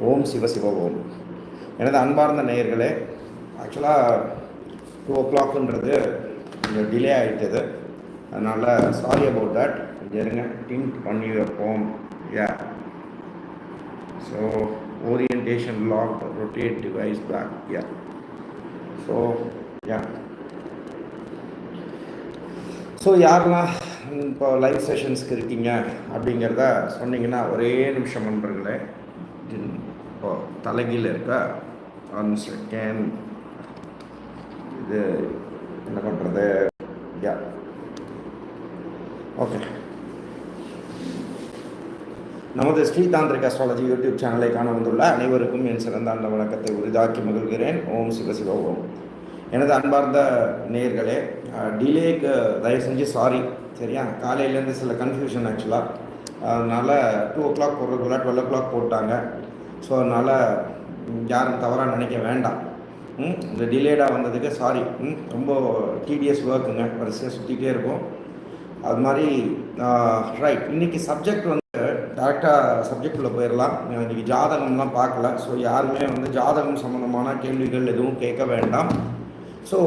ஓம் சிவ சிவ ஓம். எனது அன்பார்ந்த நேயர்களே ஆக்சுவலாக டூ ஓ கிளாக்ன்றது கொஞ்சம் டிலே ஆகிட்டது அதனால் சாரி அபவுட் தட் இருங்க திங்க் பண்ணி வைப்போம் ya so orientation lock rotate device back ya so ya so யாரெல்லாம் இப்போ லைவ் செஷன்ஸ்க்கு இருக்கீங்க அப்படிங்கிறத சொன்னீங்கன்னா ஒரே நிமிஷம் நண்பர்களே. ஓ தலைகீழ இருக்கா? ஒன் செகண்ட் இது என்ன பண்ணுறது யா ஓகே நமது ஸ்ரீதாந்திரிக் அஸ்ட்ராலஜி யூடியூப் சேனலை காண வந்துள்ள அனைவருக்கும் என் சிறந்த அந்த வணக்கத்தை உரிதாக்கி மகிழ்கிறேன். ஓம் சிவசிவ ஓம். எனது அன்பார்ந்த நேயர்களே டிலேக்கு தயவு செஞ்சு சாரி சரியா? காலையிலேருந்து சில கன்ஃபியூஷன் ஆக்சுவலாக அதனால் டூ ஓ கிளாக் போடுறதுக்குள்ள டுவெல் ஓ கிளாக் போட்டாங்க. ஸோ அதனால் யாரும் தவறாக நினைக்க வேண்டாம். இந்த டிலேடாக வந்ததுக்கு சாரி ரொம்ப டிடிஎஸ் ஒர்க்குங்க வரிசையாக சுற்றிக்கிட்டே இருக்கும். அது மாதிரி ரைட் இன்றைக்கி சப்ஜெக்ட் வந்து டேரெக்டாக சப்ஜெக்டில் போயிடலாம் இன்றைக்கி ஜாதகம்லாம் பார்க்கல. ஸோ யாருமே வந்து ஜாதகம் சம்மந்தமான கேள்விகள் எதுவும் கேட்க வேண்டாம். ஸோ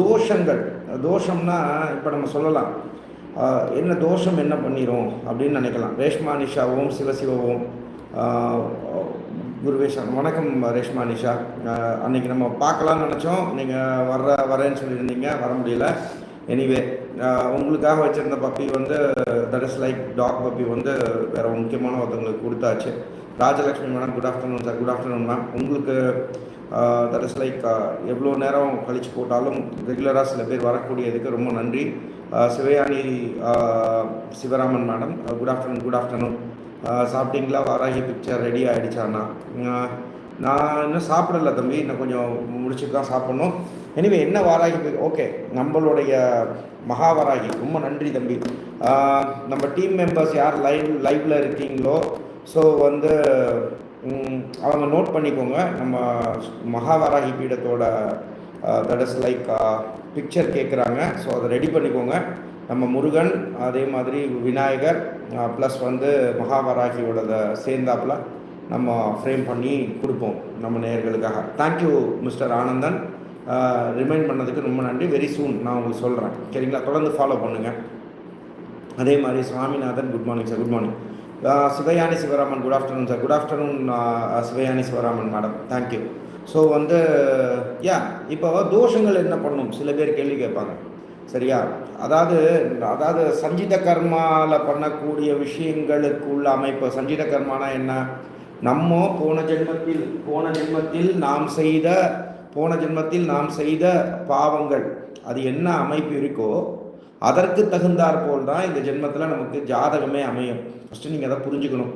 தோஷங்கள். தோஷம்னா இப்போ நம்ம சொல்லலாம். என்ன தோஷம் என்ன பண்ணிடும் அப்படின்னு நினைக்கலாம். ரேஷ்மா நிஷா ஓம் சிவசிவ ஓம் குருவே குருவேஷா வணக்கம் ரேஷ்மா நிஷா. அன்றைக்கி அன்னைக்கு நம்ம பார்க்கலாம்னு நினச்சோம். நீங்கள் வர்ற வரேன்னு சொல்லியிருந்தீங்க வர முடியல. எனிவே உங்களுக்காக வச்சுருந்த பப்பி வந்து that is like dog puppy வந்து வேற முக்கியமான ஒருத்தவங்களுக்கு கொடுத்தாச்சு. Rajalakshmi madam good afternoon sir good afternoon ma'am உங்களுக்கு தட் இஸ் லைக் எவ்வளோ நேரம் கழிச்சு போட்டாலும் ரெகுலராக சில பேர் வரக்கூடியதுக்கு ரொம்ப நன்றி. Sivayani Sivaraman madam good afternoon good afternoon சாப்பிட்டீங்களா? வாராகி பிக்சர் ரெடி ஆகிடுச்சாண்ணா நான் இன்னும் சாப்பிடல தம்பி. இன்னும் கொஞ்சம் முடிச்சுட்டு தான் சாப்பிட்ணும். எனிவே என்ன வாராகி ஓகே நம்மளுடைய மகாவராகி ரொம்ப நன்றி தம்பி. நம்ம டீம் மெம்பர்ஸ் யார் லைவ் லைவில் இருக்கீங்களோ ஸோ வந்து அவங்க நோட் பண்ணிக்கோங்க. நம்ம மகாவராகி பீடத்தோட தட் இஸ் லைக் பிக்சர் கேட்குறாங்க ஸோ அதை ரெடி பண்ணிக்கோங்க. நம்ம முருகன் அதே மாதிரி விநாயகர் ப்ளஸ் வந்து மகாவராகியோட சேர்ந்தாப்புல நம்ம ஃப்ரேம் பண்ணி கொடுப்போம் நம்ம நேயர்களுக்காக. Thank you mister Anandan. ரிமைண்ட் பண்ணதுக்கு ரொம்ப நன்றி. வெரி சூன் நான் உங்களுக்கு சொல்கிறேன் சரிங்களா? தொடர்ந்து ஃபாலோ பண்ணுங்கள் அதே மாதிரி Swaminathan good morning sir good morning Sivayani Sivaraman good afternoon sir good afternoon Sivayani Sivaraman madam thank you so வந்து யா இப்போ தோஷங்கள் என்ன பண்ணும்? சில பேர் கேள்வி கேட்பாங்க. சரியா? அதாவது அதாவது சஞ்சித கர்மாவில் பண்ணக்கூடிய விஷயங்களுக்கு உள்ள அமைப்பு. சஞ்சித கர்மானா என்ன? நம்ம போன ஜென்மத்தில் போன ஜென்மத்தில் நாம் செய்த போன ஜென்மத்தில் நாம் செய்த பாவங்கள். அது என்ன அமைப்பு இருக்கோ அதற்கு தகுந்தாற் போல் தான் இந்த ஜென்மத்தில் நமக்கு ஜாதகமே அமையும். ஃபஸ்ட்டு நீங்கள் அதை புரிஞ்சுக்கணும்.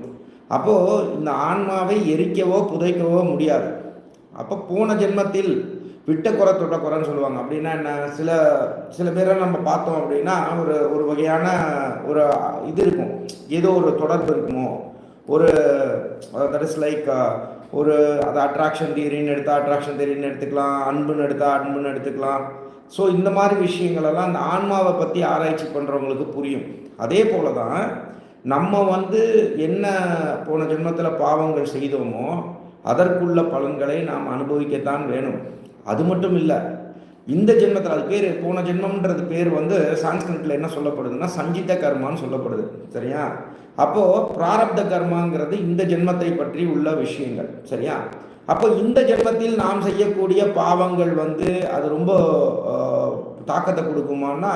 அப்போது இந்த ஆன்மாவை எரிக்கவோ புதைக்கவோ முடியாது. அப்போ போன ஜென்மத்தில் விட்ட குறை தொட்ட குறைன்னு சொல்லுவாங்க. அப்படின்னா என்ன? சில சில பேரை நம்ம பார்த்தோம் அப்படின்னா ஒரு ஒரு வகையான ஒரு இது இருக்கும். ஏதோ ஒரு தொடர்பு இருக்குமோ? ஒரு தட் இஸ் லைக் ஒரு அது அட்ராக்ஷன் தியரின்னு எடுத்தால் அட்ராக்ஷன் தியரின்னு எடுத்துக்கலாம். அன்புன்னு எடுத்தால் அன்புன்னு எடுத்துக்கலாம். ஸோ இந்த மாதிரி விஷயங்களெல்லாம் அந்த ஆன்மாவை பற்றி ஆராய்ச்சி பண்ணுறவங்களுக்கு புரியும். அதே போல தான் நம்ம வந்து என்ன போன ஜென்மத்தில் பாவங்கள் செய்தோமோ அதற்குள்ள பலன்களை நாம் அனுபவிக்கத்தான் வேணும். அது மட்டும் இல்லை இந்த ஜென்மத்தில் அது பேர் போன ஜென்மம்ன்றது பேர் வந்து சான்ஸ்கிரிட்டில் என்ன சொல்லப்படுதுன்னா சஞ்சித கர்மான்னு சொல்லப்படுது சரியா? அப்போது பிராரப்த கர்மாங்கிறது இந்த ஜென்மத்தை பற்றி உள்ள விஷயங்கள் சரியா? அப்போ இந்த ஜென்மத்தில் நாம் செய்யக்கூடிய பாவங்கள் வந்து அது ரொம்ப தாக்கத்தை கொடுக்குமானா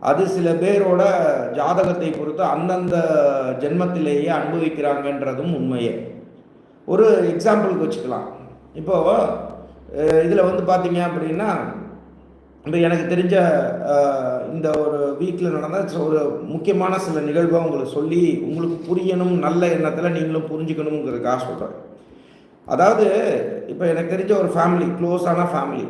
அது சில பேரோட ஜாதகத்தை பொறுத்து அந்தந்த ஜென்மத்திலேயே அனுபவிக்கிறாங்கன்றதும் உண்மையே. ஒரு எக்ஸாம்பிளுக்கு வச்சுக்கலாம். இப்போது இதில் வந்து பார்த்தீங்க அப்படின்னா இப்போ எனக்கு தெரிஞ்ச இந்த ஒரு வீக்கில் நடந்த ஒரு முக்கியமான சில நிகழ்வை உங்களுக்கு சொல்லி உங்களுக்கு புரியணும் நல்ல எண்ணத்தில் நீங்களும் புரிஞ்சுக்கணுங்கிறதுக்காக சொல்கிறேன் அதாவது இப்போ எனக்கு தெரிஞ்ச ஒரு ஃபேமிலி க்ளோஸான ஃபேமிலி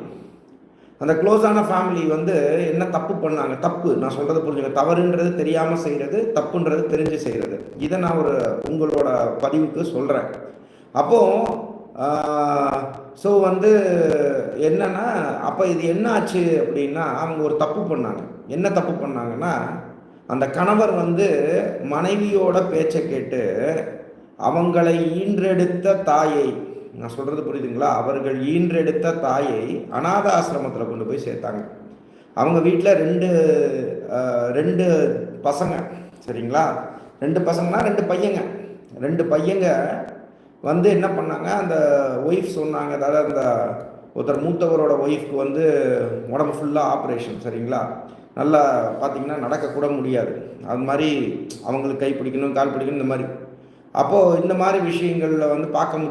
அந்த க்ளோஸான ஃபேமிலி வந்து என்ன தப்பு பண்ணாங்க? தப்பு. நான் சொல்கிறத புரிஞ்சுங்க. தவறுன்றது தெரியாமல் செய்கிறது தப்புன்றது தெரிஞ்சு செய்கிறது இதை நான் ஒரு உங்களோட பதிவுக்கு சொல்கிறேன் அப்போது ஸோ வந்து என்னன்னா அப்போ இது என்ன ஆச்சு அப்படின்னா அவங்க ஒரு தப்பு பண்ணாங்க. என்ன தப்பு பண்ணாங்கன்னா அந்த கணவர் வந்து மனைவியோட பேச்சை கேட்டு அவங்களை ஈன்றெடுத்த தாயை நான் சொல்கிறது புரியுதுங்களா? அவர்கள் ஈன்றெடுத்த தாயை அநாத ஆசிரமத்தில் கொண்டு போய் சேர்த்தாங்க. அவங்க வீட்டில் ரெண்டு ரெண்டு பசங்க சரிங்களா? ரெண்டு பசங்கன்னா ரெண்டு பையங்க. ரெண்டு பையங்க வந்து என்ன பண்ணாங்க? அந்த ஒய்ஃப் சொன்னாங்க அதாவது அந்த ஒருத்தர் மூத்தவரோட ஒய்ஃப்க்கு வந்து உடம்பு ஃபுல்லாக ஆப்ரேஷன் சரிங்களா? நல்லா பார்த்தீங்கன்னா நடக்கக்கூட முடியாது. அது மாதிரி அவங்களுக்கு கை பிடிக்கணும் கால் பிடிக்கணும் இந்த மாதிரி. அப்போது இந்த மாதிரி விஷயங்களில் வந்து பார்க்க